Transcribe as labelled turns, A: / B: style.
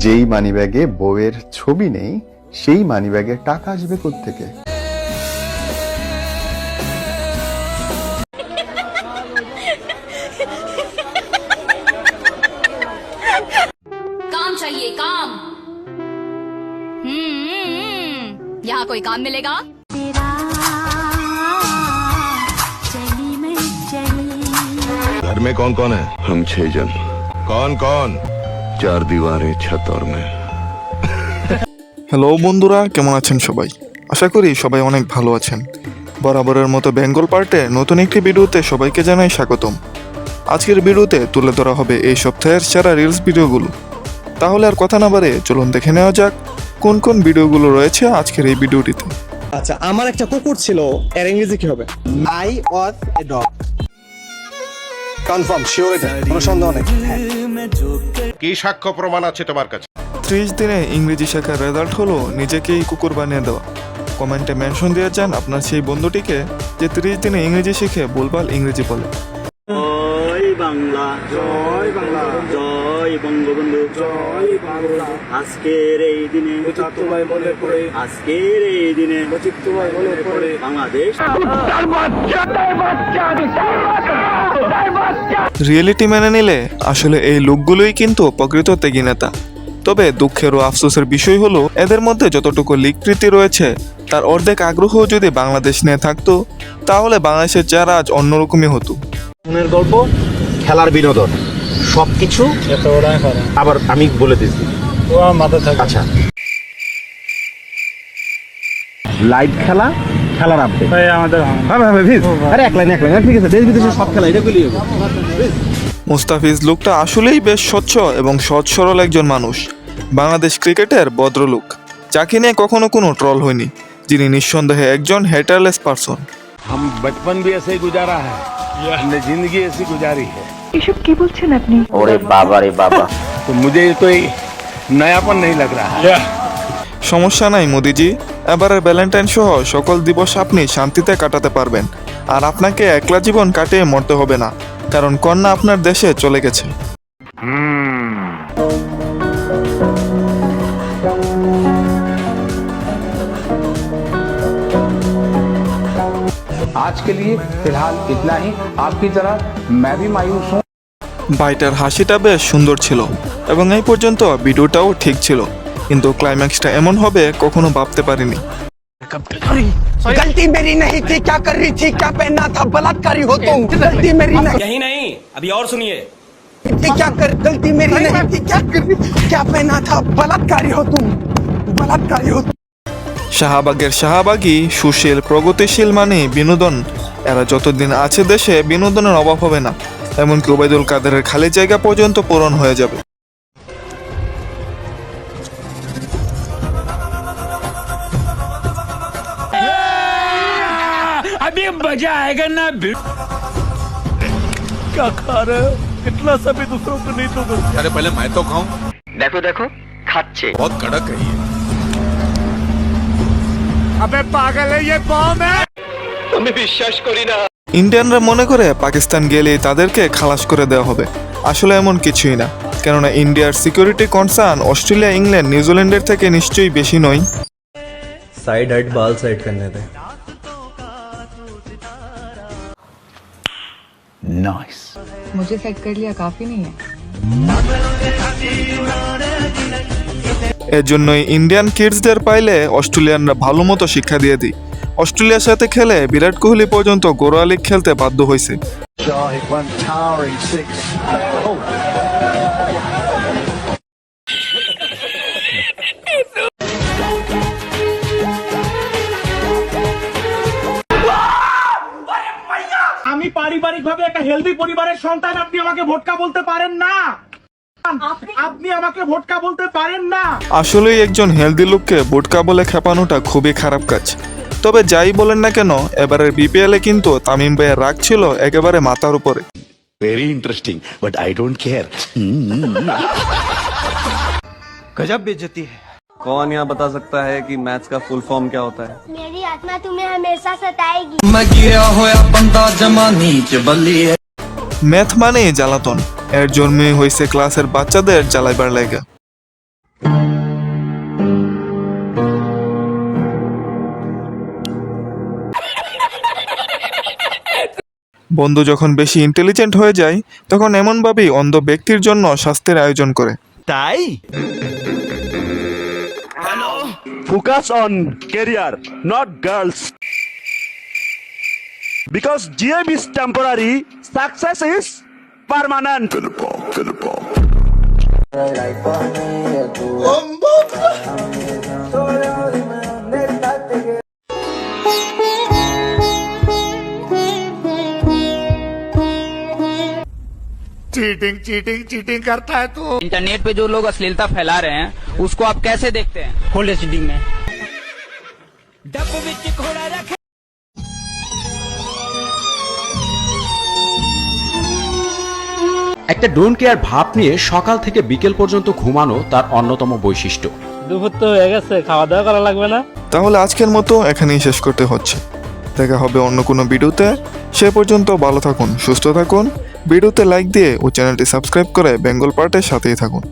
A: যেই মানিব্যাগে বউয়ের ছবি নেই সেই মানিব্যাগে টাকা আসবে থেকে
B: काम चाहिए काम हम्म यहाँ कोई काम मिलेगा
C: घर में कौन कौन है
D: हम छह जन
C: कौन कौन
D: চার দিওয়ারে ছাতর
E: হ্যালো বন্ধুরা কেমন আছেন সবাই? আশা করি সবাই অনেক ভালো আছেন। বরাবরের মতো বেঙ্গল পার্টে নতুন একটি ভিডিওতে সবাইকে জানাই স্বাগতম। আজকের ভিডিওতে তুলে ধরা হবে এই সপ্তাহের সেরা রিলস ভিডিওগুলো। তাহলে আর কথা না বাড়ে চলুন দেখে নেওয়া যাক কোন কোন ভিডিওগুলো রয়েছে আজকের এই ভিডিওটিতে।
F: আচ্ছা আমার একটা কুকুর ছিল এর ইংরেজি কি হবে? I was a dog confirm sure এটা। কোনো সন্দেহ নেই।
C: কি সাক্ষ্য প্রমাণ আছে তোমার কাছে?
E: ত্রিশ দিনে ইংরেজি শেখার রেজাল্ট হলো নিজেকেই কুকুর বানিয়ে দেওয়া। কমেন্টে মেনশন দিয়ে যান আপনার সেই বন্ধুটিকে যে ত্রিশ দিনে ইংরেজি শিখে ভুলভাল ইংরেজি বলে।
G: জয় বাংলা জয় বাংলা জয় বঙ্গবন্ধু জয় বাংলা। আজকের এই দিনে তোমায় মনে পড়ে আজকের এই দিনে তোমায় মনে পড়ে বাংলাদেশ
E: রিয়েলিটি মেনে নিলে আসলে এই লোকগুলোই কিন্তু প্রকৃত ত্যাগী নেতা। তবে দুঃখের ও আফসোসের বিষয় হলো এদের মধ্যে যতটুকু লিকৃতি রয়েছে তার অর্ধেক আগ্রহ যদি বাংলাদেশ নিয়ে থাকতো তাহলে বাংলাদেশের চেহারা আজ অন্যরকমই হতো।
H: মনের গল্প খেলার বিনোদন সব সবকিছু আবার আমি বলে দিচ্ছি আচ্ছা। লাইভ খেলা খেলার আপডেট আমাদের আরে এক লাইন এক লাইন ঠিক আছে দেশ বিদেশের সব খেলা এটা গুলি
E: মুস্তাফিজ লোকটা আসলেই বেশ স্বচ্ছ এবং সৎ সরল একজন মানুষ বাংলাদেশ ক্রিকেটের ভদ্রলোক যাকে নিয়ে কখনো কোনো ট্রল হয়নি যিনি নিঃসন্দেহে একজন হেটারলেস পারসন
C: हम बचपन भी ऐसे ही गुजारा है हमने जिंदगी ऐसी गुजारी है
I: এসব কি বলছেন আপনি
H: ওরে বাবা রে বাবা
C: तो मुझे कोई नयापन नहीं लग रहा है
E: সমস্যা নাই মোদিজি এবারের ভ্যালেন্টাইন সহ সকল দিবস আপনি শান্তিতে কাটাতে পারবেন আর আপনাকে একলা জীবন কাটিয়ে মরতে হবে না কারণ কন্যা আপনার দেশে চলে গেছে
J: आज के लिए फिलहाल इतना ही आपकी तरह मैं भी मायूस हूँ
E: ভাইটার হাসিটা বেশ সুন্দর ছিল এবং এই পর্যন্ত ভিডিওটাও ঠিক ছিল কিন্তু ক্লাইম্যাক্সটা এমন হবে কখনো ভাবতে পারিনি
F: गलती मेरी नहीं थी क्या कर रही थी क्या पहनना था बलात्कारी हो तुम गलती मेरी नहीं
G: यही नहीं अभी और सुनिए
F: थी क्या कर गलती मेरी नहीं थी क्या कर क्या पहना था बलात्कारी हो तुम बलात्कारी हो तुम
E: শাহবাগের শাহবাগী সুশীল প্রগতিশীল মানে বিনোদন এরা যতদিন আছে দেশে বিনোদনের অভাব হবে না এমনকি ওবায়দুল কাদেরের খালি জায়গা পর্যন্ত পূরণ হয়ে যাবে
G: अभी मजा आएगा ना क्या खा रहे हो इतना सभी दूसरों को नहीं तो
C: अरे पहले मैं तो खाऊं
H: দেখো দেখো খাচ্ছে
C: बहुत कड़क है ये
E: ইন্ডিয়ানরা মনে করে পাকিস্তান গেলেই তাদেরকে খালাস করে দেওয়া হবে আসলে এমন কিছুই না কেননা ইন্ডিয়ার সিকিউরিটি কনসার্ন অস্ট্রেলিয়া ইংল্যান্ড নিউজিল্যান্ডের থেকে নিশ্চয়ই বেশি নয়
F: साइड हट बाल साइड करने थे
I: मुझे सेट कर लिया काफी नहीं है
E: এর জন্যই ইন্ডিয়ান কিডসদের পাইলে অস্ট্রেলিয়ানরা ভালো মতো শিক্ষা দিয়ে দিই অস্ট্রেলিয়ার সাথে খেলে বিরাট কোহলি পর্যন্ত গোরা লিগ খেলতে বাধ্য হয়েছে
G: পারিবারিক ভাবে একটা হেলদি পরিবারের সন্তান আপনি আমাকে ভোটকা বলতে পারেন না আপনি আমাকে ভোটকা বলতে পারেন না
E: আসলেই একজন হেলদি লোককে বুটকা বলে খেপানোটা খুবই খারাপ কাজ তবে যাই বলেন না কেন এবারের বিপিএল এ কিন্তু তামিম ভাইয়ের রাগ ছিল একেবারে মাথার উপরে
D: very interesting but I don't care
F: गजब बेइज्जती है कौन यहाँ बता सकता है कि मैथ्स का फुल फॉर्म क्या होता है
K: मेरी आत्मा तुम्हें हमेशा सताएगी
E: ম্যাথ মানে জ্বালাতন। এর জন্মে হয়েছে ক্লাসের বাচ্চাদের জ্বালাইবার লাগে। বন্ধু যখন বেশি ইন্টেলিজেন্ট হয়ে যায় তখন এমনভাবেই অন্ধ ব্যক্তির জন্য স্বাস্থ্যের আয়োজন করে।
J: তাই? Focus on career not girls Because GM is temporary, success is permanent. Cheating cheating cheating करता है तू।
L: इंटरनेट पे जो लोग अश्लीलता फैला रहे हैं उसको आप कैसे देखते हैं? होल्ड में।
M: डब विच घोड़ा रखे একটা ডোন্ট কেয়ার ভাব নিয়ে সকাল থেকে বিকেল পর্যন্ত ঘুমানো তার অন্যতম বৈশিষ্ট্য।
N: দুপুর তো হয়ে গেছে খাওয়া দাওয়া করা লাগবে না।
E: তাহলে আজকের মতো এখানেই শেষ করতে হচ্ছে। দেখা হবে অন্য কোনো ভিডিওতে। সে পর্যন্ত ভালো থাকুন সুস্থ থাকুন। ভিডিওতে লাইক দিয়ে ও চ্যানেলটি সাবস্ক্রাইব করে বেঙ্গল পার্টের সাথেই থাকুন।